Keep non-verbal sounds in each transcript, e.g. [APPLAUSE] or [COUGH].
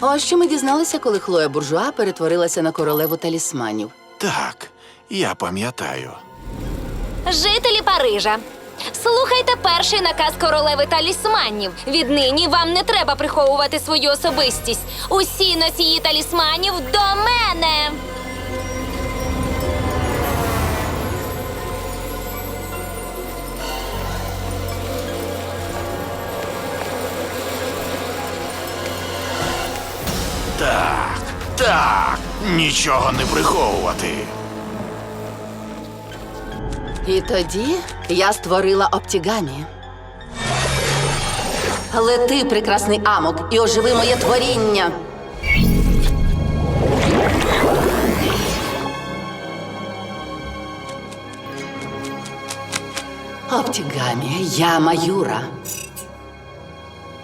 Ось що ми дізналися, коли Хлоя Буржуа перетворилася на королеву талісманів. Так, я пам'ятаю. Жителі Парижа. Слухайте перший наказ королеви талісманів. Віднині вам не треба приховувати свою особистість. Усі носії талісманів до мене. Так, нічого не приховувати. І тоді я створила Оптігамі. Лети, прекрасний амок, і оживи моє творіння. Оптігамі, я Маюра.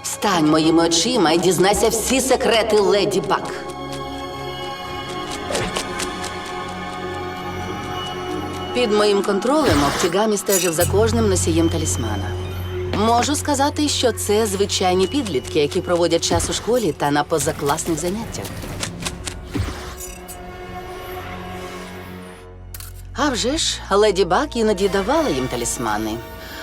Стань моїми очима і дізнайся всі секрети леді Бак. Під моїм контролем Оптігамі стежив за кожним носієм талісмана. Можу сказати, що це звичайні підлітки, які проводять час у школі та на позакласних заняттях. А вже ж, леді Бак іноді давала їм талісмани.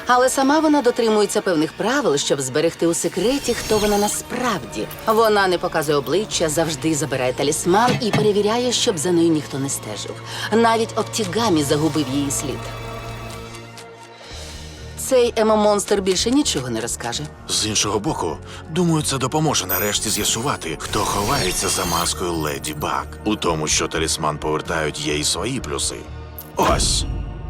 Але сама вона дотримується певних правил, щоб зберегти у секреті, хто вона насправді. Вона не показує обличчя, завжди забирає талісман і перевіряє, щоб за нею ніхто не стежив. Навіть Оптігамі загубив її слід. Цей емомонстр більше нічого не розкаже. З іншого боку, думаю, це допоможе нарешті з'ясувати, хто ховається за маскою Леді Баг. У тому, що талісман повертають, є і свої плюси. Ось.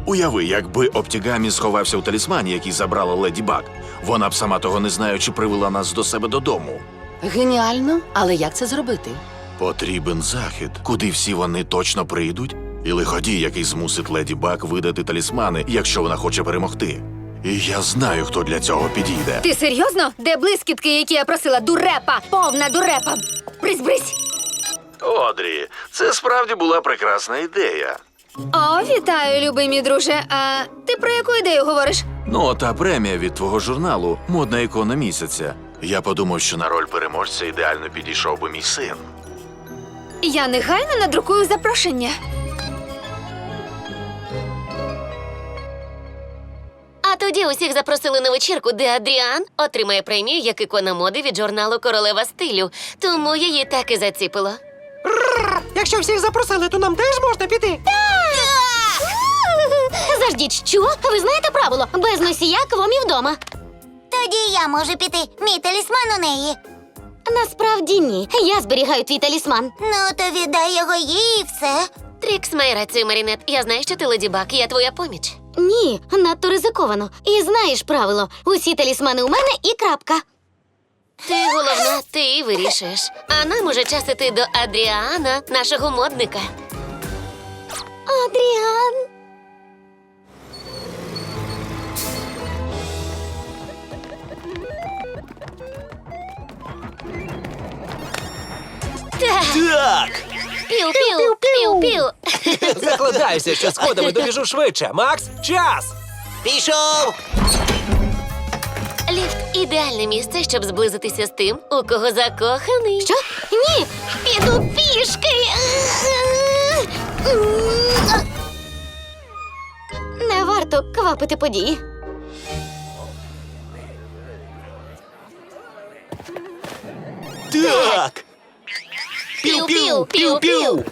Уяви, якби Оптігамі сховався у талісмані, який забрала Леді Баг. Вона б сама того не знаючи привела нас до себе додому. Геніально, але як це зробити? Потрібен захід, куди всі вони точно прийдуть, і лиходій, який змусить Леді Баг видати талісмани, якщо вона хоче перемогти. І я знаю, хто для цього підійде. Ти серйозно? Де блискітки, які я просила? Дурепа! Повна дурепа! Брись, брись! Одрі, це справді була прекрасна ідея. О, вітаю, любий мій друже. А ти про яку ідею говориш? Ну, та премія від твого журналу модна ікона місяця. Я подумав, що на роль переможця ідеально підійшов би мій син. Я негайно надрукую запрошення. А тоді усіх запросили на вечірку, де Адріан отримає премію як ікона моди від журналу Королева стилю. Тому її так і заціпило. Якщо всіх запросили, то нам теж можна що? Ви знаєте правило? Без носія квомі вдома. Тоді я можу піти. Мій талісман у неї. Насправді ні. Я зберігаю твій талісман. Ну, то віддай його їй і все. Трікс має рацію, Марінет. Я знаю, що ти леді Бак, я твоя поміч. Ні, надто ризиковано. І знаєш правило: усі талісмани у мене і крапка. Ти головна, ти і вирішуєш. А нам уже час іти до Адріана, нашого модника. Адріан. Так! Піу-піу, піу-піу. Закладаюся, що сходами [LAUGHS] добіжу швидше. Макс, час! Пішов! Ліфт ідеальне місце, щоб зблизитися з тим, у кого закоханий. Що? Ні, піду пішки. Не варто квапити події. Так! Піу-піу, піу-піу.